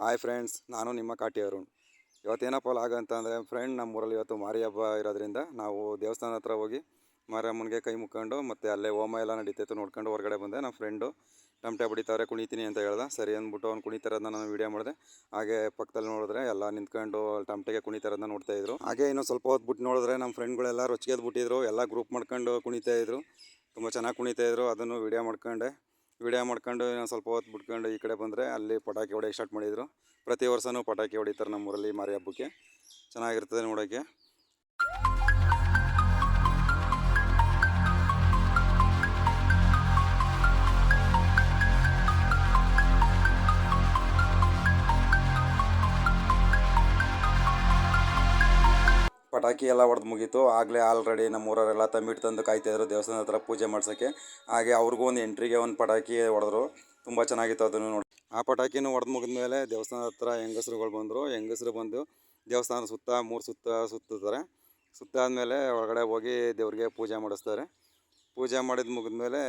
Hi friends ನಾನು ನಿಮ್ಮ ಕಾಟಿ ಅರುಣ್. ಇವತ್ತೇನಪ್ಪ ಲಾಗ ಅಂತ ಅಂದರೆ ಫ್ರೆಂಡ್ ನಮ್ಮೂರಲ್ಲಿ ಇವತ್ತು ಮಾರಿ ಹಬ್ಬ ಇರೋದ್ರಿಂದ ನಾವು ದೇವಸ್ಥಾನ ಹತ್ರ ಹೋಗಿ ಮಾರಿಯಮ್ಮನಿಗೆ ಕೈ ಮುಕ್ಕೊಂಡು ಮತ್ತು ಅಲ್ಲೇ ಹೋಮ ಎಲ್ಲ ನಡೀತಾಯಿತ್ತು ನೋಡ್ಕೊಂಡು ಹೊರಗಡೆ ಬಂದೆ. ನಮ್ಮ ಫ್ರೆಂಡು ಟಮಟೆ ಬಡಿತಾರೆ ಕುಣಿತೀನಿ ಅಂತ ಹೇಳ್ದೆ. ಸರಿ ಅಂದ್ಬಿಟ್ಟು ಅವ್ನು ಕುಣಿತಾರದನ್ನ ನಾನು ವೀಡಿಯೋ ಮಾಡಿದೆ. ಹಾಗೆ ಪಕ್ಕದಲ್ಲಿ ನೋಡಿದ್ರೆ ಎಲ್ಲ ನಿಂತ್ಕೊಂಡು ಟಮಟೆಗೆ ಕುಣಿತಾರದನ್ನ ನೋಡ್ತಾಯಿದ್ರು ಹಾಗೆ ಇನ್ನೂ ಸ್ವಲ್ಪ ಹೊತ್ತು ಬಿಟ್ಟು ನೋಡಿದ್ರೆ ನಮ್ಮ ಫ್ರೆಂಡ್ಗಳೆಲ್ಲ ರೊಚ್ಚಿಗೆದ್ಬಿಟ್ಟಿದ್ರು. ಎಲ್ಲ ಗ್ರೂಪ್ ಮಾಡ್ಕೊಂಡು ಕುಣಿತಾಯಿದ್ರು ತುಂಬ ಚೆನ್ನಾಗಿ ಕುಣಿತಾಯಿದ್ರು ಅದನ್ನು ವೀಡಿಯೋ ಮಾಡ್ಕೊಂಡೆ. ವಿಡಿಯೋ ಮಾಡ್ಕೊಂಡು ಸ್ವಲ್ಪ ಹೊತ್ತು ಬಿಟ್ಕೊಂಡು ಈ ಕಡೆ ಬಂದರೆ ಅಲ್ಲಿ ಪಟಾಕಿ ಹೊಡೆಯೋಕೆ ಸ್ಟಾರ್ಟ್ ಮಾಡಿದರು. ಪ್ರತಿ ವರ್ಷವೂ ಪಟಾಕಿ ಹೊಡಿತಾರೆ ನಮ್ಮೂರಲ್ಲಿ ಮಾರಿ ಹಬ್ಬಕ್ಕೆ ಚೆನ್ನಾಗಿರ್ತದೆ ನೋಡೋಕ್ಕೆ ಪಟಾಕಿ ಎಲ್ಲ ಹೊಡೆದು ಮುಗೀತು. ಆಗಲೇ ಆಲ್ರೆಡಿ ನಮ್ಮ ಊರವರೆಲ್ಲ ತಂಬಿಟ್ಟು ತಂದು ಕಾಯ್ತಾಯಿದ್ರು ದೇವಸ್ಥಾನದ ಹತ್ರ ಪೂಜೆ ಮಾಡ್ಸೋಕ್ಕೆ. ಹಾಗೆ ಅವ್ರಿಗೂ ಒಂದು ಎಂಟ್ರಿಗೆ ಒಂದು ಪಟಾಕಿ ಹೊಡೆದ್ರು. ತುಂಬ ಚೆನ್ನಾಗಿತ್ತು ಅದನ್ನು ನೋಡಿ. ಆ ಪಟಾಕಿನೂ ಹೊಡೆದು ಮುಗಿದ್ಮೇಲೆ ದೇವಸ್ಥಾನದ ಹತ್ರ ಹೆಂಗಸ್ರುಗಳು ಬಂದರು. ಹೆಂಗಸ್ರು ಬಂದು ದೇವಸ್ಥಾನ ಸುತ್ತ ಮೂರು ಸುತ್ತ ಸುತ್ತುತ್ತಾರೆ. ಸುತ್ತಾದಮೇಲೆ ಒಳಗಡೆ ಹೋಗಿ ದೇವ್ರಿಗೆ ಪೂಜೆ ಮಾಡಿಸ್ತಾರೆ. ಪೂಜೆ ಮಾಡಿದ ಮುಗಿದ್ಮೇಲೆ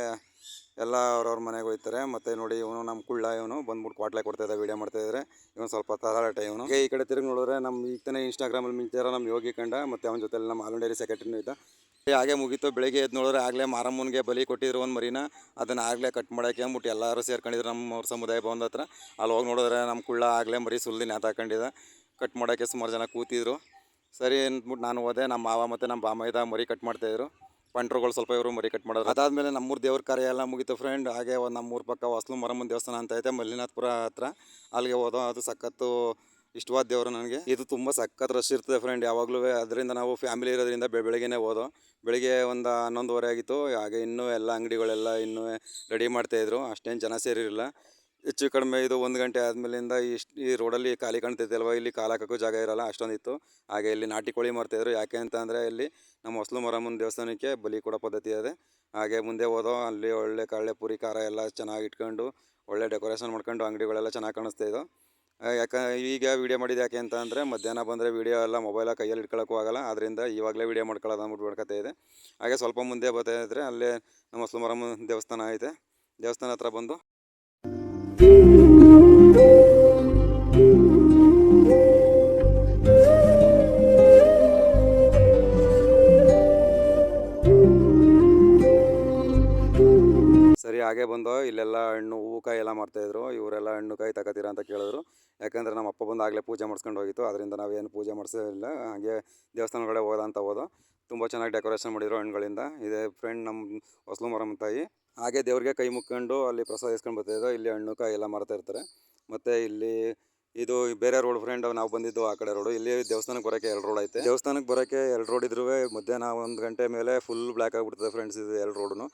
ಎಲ್ಲ ಅವ್ರವ್ರ ಮನೆಗೆ ಹೋಗ್ತಾರೆ. ಮತ್ತು ನೋಡಿ ಇವನು ನಮ್ಮ ಕುಳ್ಳ, ಇವನು ಬಂದ್ಬಿಟ್ಟು ಕ್ವಾಟ್ಲೆ ಕೊಡ್ತಾಯಿದ್ದ ವೀಡಿಯೋ ಮಾಡ್ತಾಯಿದ್ರೆ ಇವನು ಸ್ವಲ್ಪ ತಲಾಟೆ ಇವನು. ಈ ಕಡೆ ತಿರುಗಿ ನೋಡಿದ್ರೆ ನಮ್ಮ ಈಗ ತಾನೇ ಇನ್ಸ್ಟಾಗ್ರಾಮಲ್ಲಿ ಮಿಂಚಾರ ನಮ್ಮ ಯೋಗಿ ಕಂಡ, ಮತ್ತು ಅವನ ಜೊತೆ ನಮ್ಮ ಆಲಂಡೇರಿ ಸೆಕ್ರೆಟರಿನೂ ಇದ್ದ. ಹಾಗೆ ಮುಗೀತು. ಬೆಳಿಗ್ಗೆ ಎದ್ದು ನೋಡಿದ್ರೆ ಆಗಲೇ ಮಾರಮ್ಮನಿಗೆ ಬಲಿ ಕೊಟ್ಟಿದ್ರು ಒಂದು ಮರಿನ. ಅದನ್ನು ಆಗಲೇ ಕಟ್ ಮಾಡೋಕೆ ಅಂದ್ಬಿಟ್ಟು ಎಲ್ಲರೂ ಸೇರ್ಕೊಂಡಿದ್ರು ನಮ್ಮ ಸಮುದಾಯ ಭವನದ ಹತ್ರ. ಅಲ್ಲಿ ಹೋಗಿ ನೋಡಿದ್ರೆ ನಮ್ಮ ಕುಳ್ಳ ಆಗಲೇ ಮರಿ ಸುಲ್ದಿ ನೇತಾಕೊಂಡಿದ್ದ ಕಟ್ ಮಾಡೋಕ್ಕೆ ಸುಮಾರು ಜನ ಕೂತಿದ್ರು. ಸರಿ ಅಂದ್ಬಿಟ್ಟು ನಾನು ಹೋದೆ. ನಮ್ಮ ಮಾವ ಮತ್ತು ನಮ್ಮ ಬಾಮೈದ ಮರಿ ಕಟ್ ಮಾಡ್ತಾಯಿದ್ರು ಪಂಟ್ರುಗಳು ಸ್ವಲ್ಪ ಇವರು ಮರಿ ಕಟ್ ಮಾಡೋದು ಅದಾದಮೇಲೆ ನಮ್ಮೂರು ದೇವ್ರ ಕಾರ್ಯ ಎಲ್ಲ ಮುಗಿತು ಫ್ರೆಂಡ್ ಹಾಗೆ ಒಂದು ನಮ್ಮೂರ ಪಕ್ಕ ವಾಸ್ಲು ಮರಮ್ಮನ ದೇವಸ್ಥಾನ ಅಂತ ಐತೆ, ಮಲ್ಲಿನಾಥ್ಪುರ ಹತ್ರ. ಅಲ್ಲಿಗೆ ಹೋದೋ ಅದು ಸಖತ್ತು ಇಷ್ಟವಾದ ದೇವರು ನನಗೆ. ಇದು ತುಂಬ ಸಖತ್ ರಶ್ ಇರ್ತದೆ ಫ್ರೆಂಡ್ ಯಾವಾಗಲೂ ಅದರಿಂದ ನಾವು ಫ್ಯಾಮಿಲಿ ಇರೋದ್ರಿಂದ ಬೆಳಗ್ಗೆನೇ ಹೋದೋ. ಬೆಳಿಗ್ಗೆ ಒಂದು ಹನ್ನೊಂದುವರೆ ಆಗಿತ್ತು. ಹಾಗೆ ಇನ್ನೂ ಎಲ್ಲ ಅಂಗಡಿಗಳೆಲ್ಲ ಇನ್ನೂ ರೆಡಿ ಮಾಡ್ತಾಯಿದ್ರು ಅಷ್ಟೇನು ಜನ ಸೇರಿರಲಿಲ್ಲ. ಹೆಚ್ಚು ಕಡಿಮೆ ಇದು ಒಂದು ಗಂಟೆ ಆದಮೇಲಿಂದ ಇಷ್ಟು ಈ ರೋಡಲ್ಲಿ ಖಾಲಿ ಕಾಣ್ತೈತೆ ಅಲ್ವಾ ಇಲ್ಲಿ ಕಾಲು ಹಾಕೋಕ್ಕೂ ಜಾಗ ಇರಲ್ಲ, ಅಷ್ಟೊಂದಿತ್ತು. ಹಾಗೆ ಇಲ್ಲಿ ನಾಟಿ ಕೋಳಿ ಮಾಡ್ತಾಯಿದ್ರು ಯಾಕೆ ಅಂತ ಅಂದರೆ ಇಲ್ಲಿ ನಮ್ಮ ಹೊಸಲು ಮರಮ್ಮನ ದೇವಸ್ಥಾನಕ್ಕೆ ಬಲಿ ಕೊಡೋ ಪದ್ಧತಿ ಇದೆ. ಹಾಗೆ ಮುಂದೆ ಹೋದೋ ಅಲ್ಲಿ ಒಳ್ಳೆ ಕಳ್ಳೆ ಪುರಿ, ಖಾರ ಎಲ್ಲ ಚೆನ್ನಾಗಿ ಇಟ್ಕೊಂಡು ಒಳ್ಳೆ ಡೆಕೋರೇಷನ್ ಮಾಡ್ಕೊಂಡು ಅಂಗಡಿಗಳೆಲ್ಲ ಚೆನ್ನಾಗಿ ಕಾಣಿಸ್ತಾ ಇದ್ದವು ಯಾಕೆ ಈಗ ವೀಡಿಯೋ ಮಾಡಿದ್ದು ಯಾಕೆ ಅಂತ ಅಂದರೆ ಮಧ್ಯಾಹ್ನ ಬಂದರೆ ವೀಡಿಯೋ ಎಲ್ಲ ಮೊಬೈಲ ಕೈಯಲ್ಲಿ ಇಟ್ಕೊಳ್ಳೋಕ್ಕೂ ಆಗಲ್ಲ. ಅದರಿಂದ ಇವಾಗಲೇ ವೀಡಿಯೋ ಮಾಡ್ಕೊಳ್ಳೋದು ಅಂದ್ಬಿಟ್ಟು ಇದೆ. ಹಾಗೆ ಸ್ವಲ್ಪ ಮುಂದೆ ಬರ್ತಾ ಇದ್ದರೆ ಅಲ್ಲೇ ನಮ್ಮ ಹೊಸಲು ದೇವಸ್ಥಾನ ಐತೆ ದೇವಸ್ಥಾನ ಹತ್ರ ಬಂದು ಸರಿ, ಹಾಗೆ ಬಂದು ಇಲ್ಲೆಲ್ಲ ಹಣ್ಣು ಹೂವು ಕಾಯಿ ಎಲ್ಲ ಮಾರ್ತಾಯಿದ್ರು. ಇವರೆಲ್ಲ ಹಣ್ಣು, ಕಾಯಿ ತಗೋತೀರಾ ಅಂತ ಕೇಳಿದ್ರು. ಯಾಕಂದರೆ ನಮ್ಮ ಅಪ್ಪ ಬಂದು ಆಗಲೇ ಪೂಜೆ ಮಾಡ್ಸ್ಕೊಂಡು ಹೋಗಿತ್ತು ಅದರಿಂದ ನಾವೇನು ಪೂಜೆ ಮಾಡಿಸಿಲ್ಲ ಹಾಗೆ ದೇವಸ್ಥಾನಗಳೇ ಹೋದ ಅಂತ ಹೋದೋ. ತುಂಬ ಚೆನ್ನಾಗಿ ಡೆಕೋರೇಷನ್ ಮಾಡಿದ್ರು ಹಣ್ಣುಗಳಿಂದ. ಇದೇ ಫ್ರೆಂಡ್ ನಮ್ಮ ಹೊಸಲು ಮರಮ್ಮ ತಾಯಿ. ಹಾಗೆ ದೇವ್ರಿಗೆ ಕೈ ಮುಕ್ಕೊಂಡು ಅಲ್ಲಿ ಪ್ರಸಾದ ಇಸ್ಕೊಂಡು ಬರ್ತಾಯಿದ್ದೋ ಇಲ್ಲಿ ಹಣ್ಣು, ಕಾಯಿ ಎಲ್ಲ ಮಾರ್ತಾ ಇರ್ತಾರೆ ಮತ್ತು ಇಲ್ಲಿ ಇದು ಬೇರೆ ರೋಡ್ ಫ್ರೆಂಡ್ ನಾವು ಬಂದಿದ್ದು ಆ ಕಡೆ ರೋಡು ಇಲ್ಲಿ ದೇವಸ್ಥಾನಕ್ಕೆ ಬರೋಕ್ಕೆ ಎರಡು ರೋಡ್ ಐತೆ. ದೇವಸ್ಥಾನಕ್ಕೆ ಬರೋಕ್ಕೆ ಎರಡು ರೋಡ್ ಇದ್ರೂ ಮಧ್ಯಾಹ್ನ ಒಂದು ಗಂಟೆ ಮೇಲೆ ಫುಲ್ ಬ್ಲ್ಯಾಕ್ ಆಗಿಬಿಡ್ತದೆ ಫ್ರೆಂಡ್ಸ್ ಇದು ಎರಡು ರೋಡ್ನು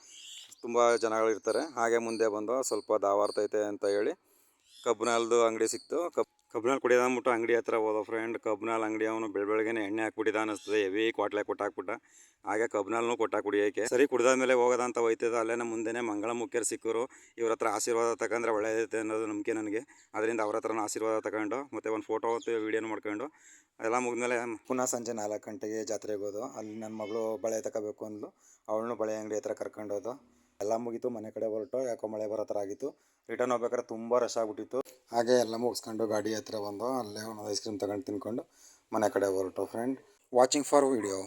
ತುಂಬ ಜನಗಳಿರ್ತಾರೆ. ಹಾಗೆ ಮುಂದೆ ಬಂದು ಸ್ವಲ್ಪ ದಾವಾರ್ತೈತೆ ಅಂತ ಹೇಳಿ ಕಬ್ಬನಲ್ದು ಅಂಗಡಿ ಸಿಕ್ತು. ಕಬ್ ಕಬ್ಬಿನಾಲ್ ಕುಡಿಯೋದು ಅಂದ್ಬಿಟ್ಟು ಅಂಗಡಿ ಹತ್ರ ಹೋದ ಫ್ರೆಂಡ್ ಕಬ್ಬಿನಾಲ್ ಅಂಗಡಿ ಅವನು ಬೆಳ ಬೆಳಗ್ಗೆನೆ ಎಣ್ಣೆ ಹಾಕ್ಬಿಟ್ಟಿದ ಅನಿಸ್ತದೆ ಹೆವಿ ಕ್ವಾಟ್ಲೆ ಕೊಟ್ಟಾಕ್ಬಿಟ್ಟ. ಹಾಗೆ ಕಬ್ಬಿನಾಲ್ನು ಕೊಟ್ಟ ಕುಡಿಯೋಕೆ. ಸರಿ ಕುಡ್ದಾದ್ಮೇಲೆ ಹೋಗೋದ ಅಂತ ಹೋಯ್ತದ ಅಲ್ಲೇ ನಮ್ಮ ಮುಂದೆನೇ ಮಂಗಳ ಮುಖ್ಯರು ಸಿಕ್ಕರು. ಇವ್ರ ಹತ್ರ ಆಶೀರ್ವಾದ ತಗೊಂಡ್ರೆ ಒಳ್ಳೆಯದೈತೆ ಅನ್ನೋದು ನಂಬಿಕೆ ನನಗೆ. ಅದರಿಂದ ಅವ್ರ ಹತ್ರನೂ ಆಶೀರ್ವಾದ ತಗೊಂಡು ಮತ್ತು ಒಂದು ಫೋಟೋ ಮತ್ತು ವೀಡಿಯೋನು ಮಾಡ್ಕೊಂಡು ಎಲ್ಲ ಮುಗಿದ್ಮೇಲೆ ಪುನಃ ಸಂಜೆ ನಾಲ್ಕು ಗಂಟೆಗೆ ಜಾತ್ರೆಗೆ ಹೋದು. ಅಲ್ಲಿ ನನ್ನ ಮಗಳು ಬಳೆ ತಗೋಬೇಕು ಅಂದ್ಲು. ಅವಳನ್ನು ಬಳೆ ಅಂಗಡಿ ಹತ್ರ ಕರ್ಕೊಂಡು ಹೋದು. ಎಲ್ಲ ಮುಗೀತು, ಮನೆ ಕಡೆ ಹೊರಟು, ಯಾಕೋ ಮಳೆ ಬರೋ ಥರ ಆಗಿತ್ತು. ರಿಟರ್ನ್ ಹೋಗ್ಬೇಕಾದ್ರೆ ತುಂಬ ರಶ್ ಆಗಿಬಿಟ್ಟಿತ್ತು. ಹಾಗೆ ಎಲ್ಲ ಮುಗಿಸ್ಕೊಂಡು ಗಾಡಿ ಹತ್ತಿರ ಬಂದು ಅಲ್ಲೇ ಒಂದು ಐಸ್ ಕ್ರೀಮ್ ತಗೊಂಡು ತಿನ್ಕೊಂಡು ಮನೆ ಕಡೆ ಹೊರಟು ಫ್ರೆಂಡ್ ವಾಚಿಂಗ್ ಫಾರ್ ವಿಡಿಯೋ